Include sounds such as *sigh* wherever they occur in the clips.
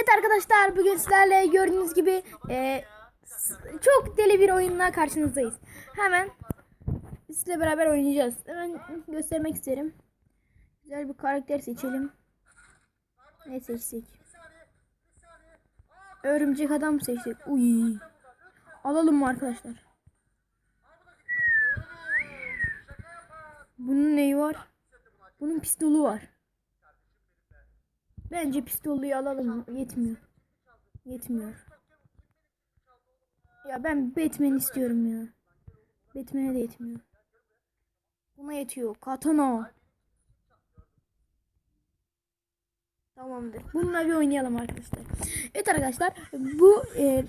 Evet arkadaşlar bugün sizlerle gördüğünüz gibi e, çok deli bir oyunla karşınızdayız. Hemen sizle beraber oynayacağız. Hemen göstermek isterim. Güzel bir karakter seçelim. Ne seçsek? Örümcek adam mı seçsek? Uy. Alalım mı arkadaşlar? Bunun neyi var? Bunun pistolu var. Bence pistolluyu alalım. Yetmiyor. Yetmiyor. Ya ben Batman istiyorum ya. Batman'e de yetmiyor. Buna yetiyor. Katana. Tamamdır. Bununla bir oynayalım arkadaşlar. Evet arkadaşlar bu e,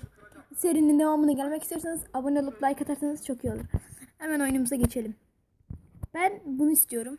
serinin devamını gelmek istiyorsanız abone olup like atarsanız çok iyi olur. Hemen oyunumuza geçelim. Ben bunu istiyorum.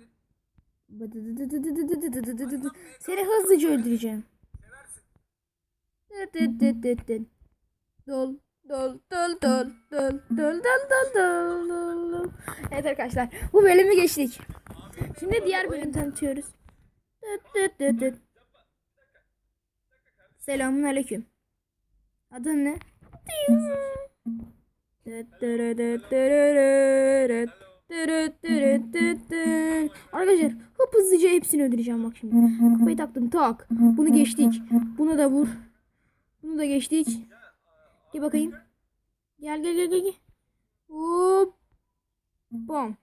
Seni hızlıca öldüreceğim. Dol dol dol dol dol dol dol dol dol dol. Evet arkadaşlar bu bölümü geçtik. Şimdi diğer bölümü tanıtıyoruz. Selamun aleyküm. Adın ne? Arkadaşlar hop hızlıca hepsini öldüreceğim bak şimdi. Kafayı taktım tak. Bunu geçtik. Bunu da vur. Bunu da geçtik. Gel bakayım. Gel gel gel gel. gel. Hop. Bom.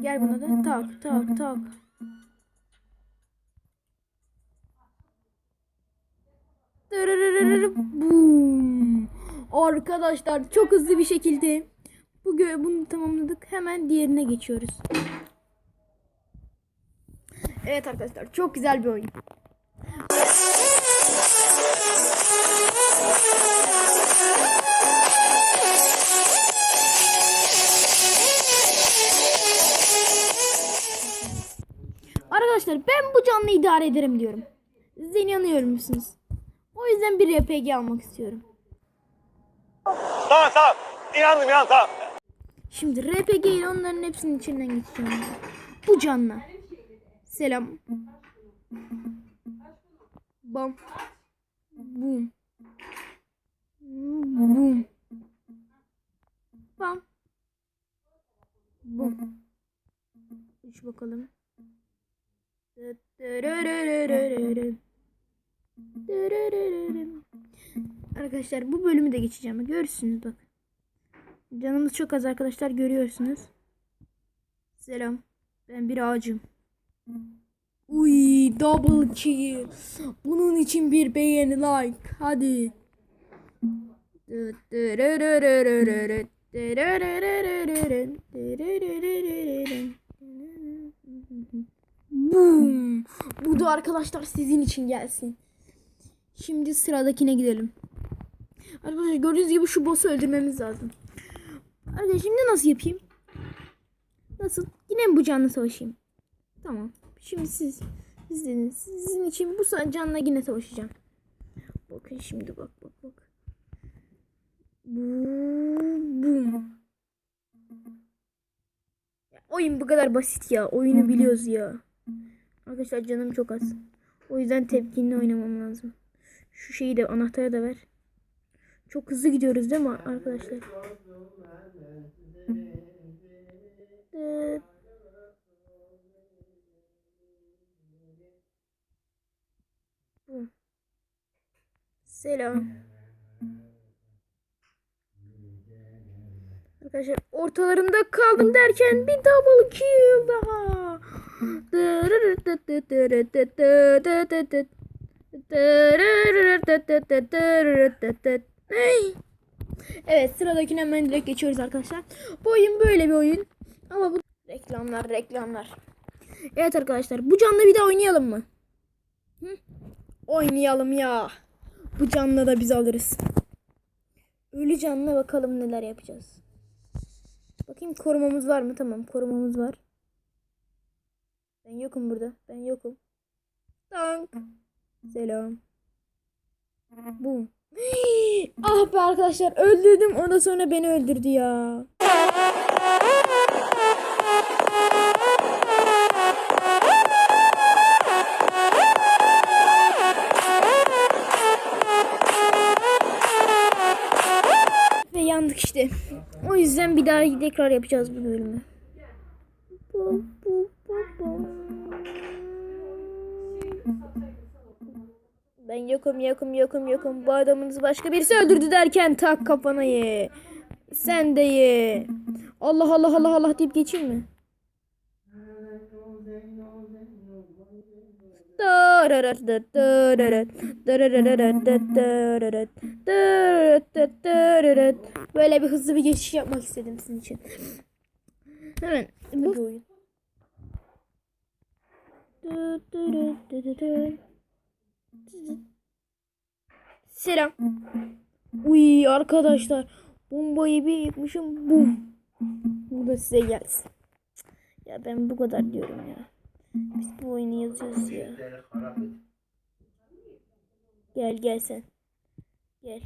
Gel buna da tak tak tak. Boom. Arkadaşlar çok hızlı bir şekilde bu gö- bunu tamamladık. Hemen diğerine geçiyoruz. Evet arkadaşlar çok güzel bir oyun. Arkadaşlar ben bu canlı idare ederim diyorum. Siz de inanıyor musunuz? O yüzden bir RPG almak istiyorum. Tamam tamam. İnandım inandım tamam. Şimdi RPG ile onların hepsinin içinden geçeceğim. Bu canlı. Selam. Bam. Bum. Bum. Bam. Bum. Üç bakalım. Arkadaşlar bu bölümü de geçeceğim. Görürsünüz bak. Canımız çok az arkadaşlar görüyorsunuz. Selam. Ben bir ağacım. Uy double kill. Bunun için bir beğeni like. Hadi. Boom. Bu da arkadaşlar sizin için gelsin. Şimdi sıradakine gidelim. Arkadaşlar gördüğünüz gibi şu boss'u öldürmemiz lazım. Arkadaşlar şimdi nasıl yapayım? Nasıl? Yine mi bu canla savaşayım? Tamam. Şimdi siz dediniz. Sizin için bu canla yine savaşacağım. Bakın şimdi bak bak bak. Bum, oyun bu kadar basit ya. Oyunu biliyoruz ya. Arkadaşlar canım çok az. O yüzden temkinli oynamam lazım. Şu şeyi de anahtarı da ver. Çok hızlı gidiyoruz değil mi arkadaşlar? Selam. Arkadaşlar ortalarında kaldım derken bir double kill daha. Evet sıradakine hemen direkt geçiyoruz arkadaşlar. Bu oyun böyle bir oyun. Ama bu reklamlar reklamlar. Evet arkadaşlar bu canlı bir daha oynayalım mı? Hı? Oynayalım ya. Bu canla da biz alırız. Ölü canla bakalım neler yapacağız. Bakayım korumamız var mı? Tamam korumamız var. Ben yokum burada. Ben yokum. Tank. Selam. Bum. *gasps* ah be arkadaşlar öldürdüm ondan sonra beni öldürdü ya. Ve yandık işte. O yüzden bir daha tekrar yapacağız bu bölümü. Bu, bu, bu, bu. Ben yokum yokum yokum yokum. Bu adamınızı başka birisi öldürdü derken tak kafana ye. Sen de ye. Allah Allah Allah Allah deyip geçeyim mi? Böyle bir hızlı bir geçiş yapmak istedim sizin için. Hemen bu oyun. Selam. Uy arkadaşlar. Bombayı bir yıkmışım. Bum. Bu da size gelsin. Ya ben bu kadar diyorum ya. Biz bu oyunu yazıyoruz ya. Gel gel sen. Gel.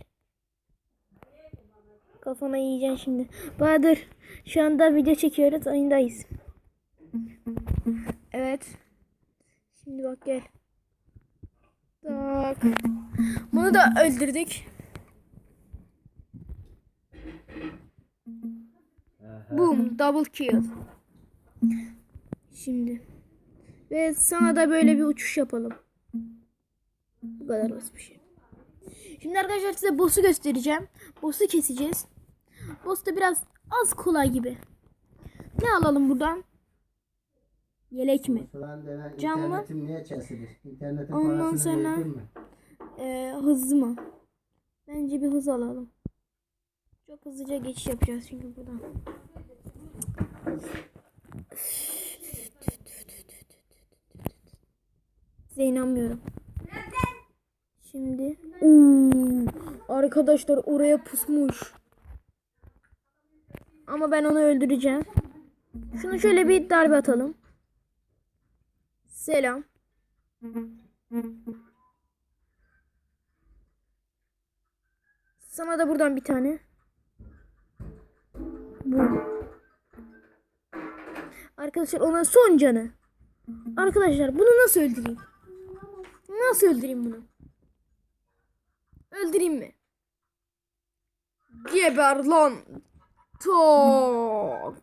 Kafana yiyeceksin şimdi. Bahadır şu anda video çekiyoruz. Oyundayız. Evet. Şimdi bak gel. Tak. Bunu da öldürdük. Boom. Double kill. Şimdi. Ve sana da böyle bir uçuş yapalım. Bu kadar basit bir şey. Şimdi arkadaşlar size boss'u göstereceğim. Boss'u keseceğiz. Boss da biraz az kolay gibi. Ne alalım buradan? Yelek mi? Falan denen Cam mı? internetim niye kesilir? İnternetin Ondan parasını sonra- verdin mi? Ee, hızlı mı? Bence bir hız alalım. Çok hızlıca geçiş yapacağız çünkü buradan. Size inanmıyorum. Şimdi. Oo, arkadaşlar oraya pusmuş. Ama ben onu öldüreceğim. Şunu şöyle bir darbe atalım. Selam. Sana da buradan bir tane. Bu. Arkadaşlar ona son canı. Arkadaşlar bunu nasıl öldüreyim? Nasıl öldüreyim bunu? Öldüreyim mi? Geber lan. Tok.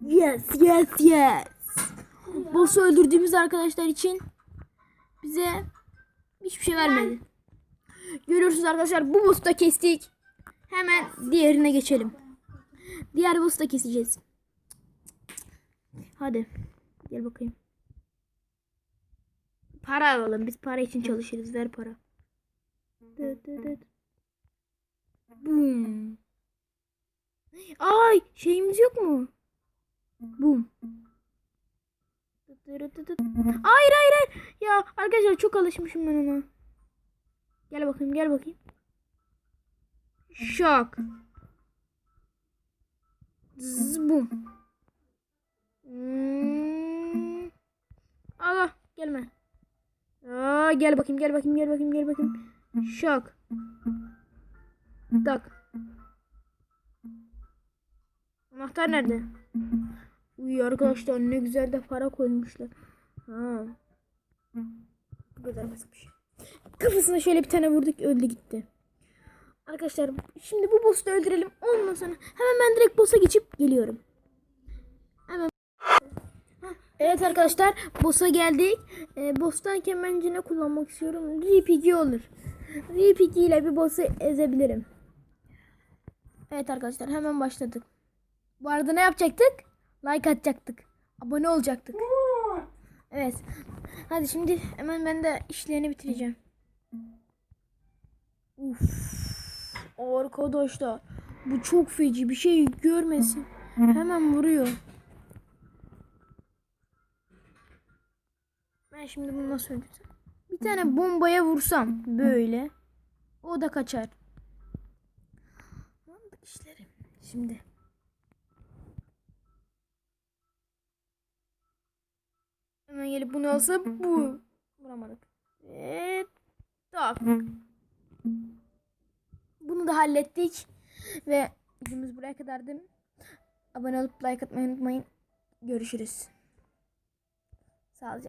Yes, yes, yes. Boss'u öldürdüğümüz arkadaşlar için bize hiçbir şey vermedi. Görüyorsunuz arkadaşlar bu boss'u da kestik. Hemen diğerine geçelim. Diğer boss'u da keseceğiz. Hadi. Gel bakayım. Para alalım. Biz para için çalışırız. Ver para. Boom. Ay şeyimiz yok mu? Boom. Hayır hayır. Ya arkadaşlar çok alışmışım ben ona. Gel bakayım gel bakayım. Şok. Zzz, bum. Hmm. Allah gelme. Aa, gel bakayım gel bakayım gel bakayım gel bakayım. Şok. Tak. Anahtar nerede? Uy arkadaşlar ne güzel de para koymuşlar. Ha. Bu kadar bir şey. Kafasına şöyle bir tane vurduk öldü gitti. Arkadaşlar şimdi bu boss'u öldürelim. Ondan sonra hemen ben direkt boss'a geçip geliyorum. Hemen. Evet arkadaşlar boss'a geldik. Ee, boss'tayken bence ne kullanmak istiyorum? RPG olur. RPG ile bir boss'u ezebilirim. Evet arkadaşlar hemen başladık. Bu arada ne yapacaktık? Like atacaktık. Abone olacaktık. Evet. Hadi şimdi hemen ben de işlerini bitireceğim. Uf. Arkadaşlar bu çok feci bir şey görmesin. Hemen vuruyor. Ben şimdi bunu nasıl öldürsem? Bir tane bombaya vursam böyle. O da kaçar. Mantık işleri. Şimdi. Gelip bunu alsa bu. Vuramadık. Evet. Tak. Bunu da hallettik. Ve videomuz buraya kadardı. Abone olup like atmayı unutmayın. Görüşürüz. Sağlıcakla.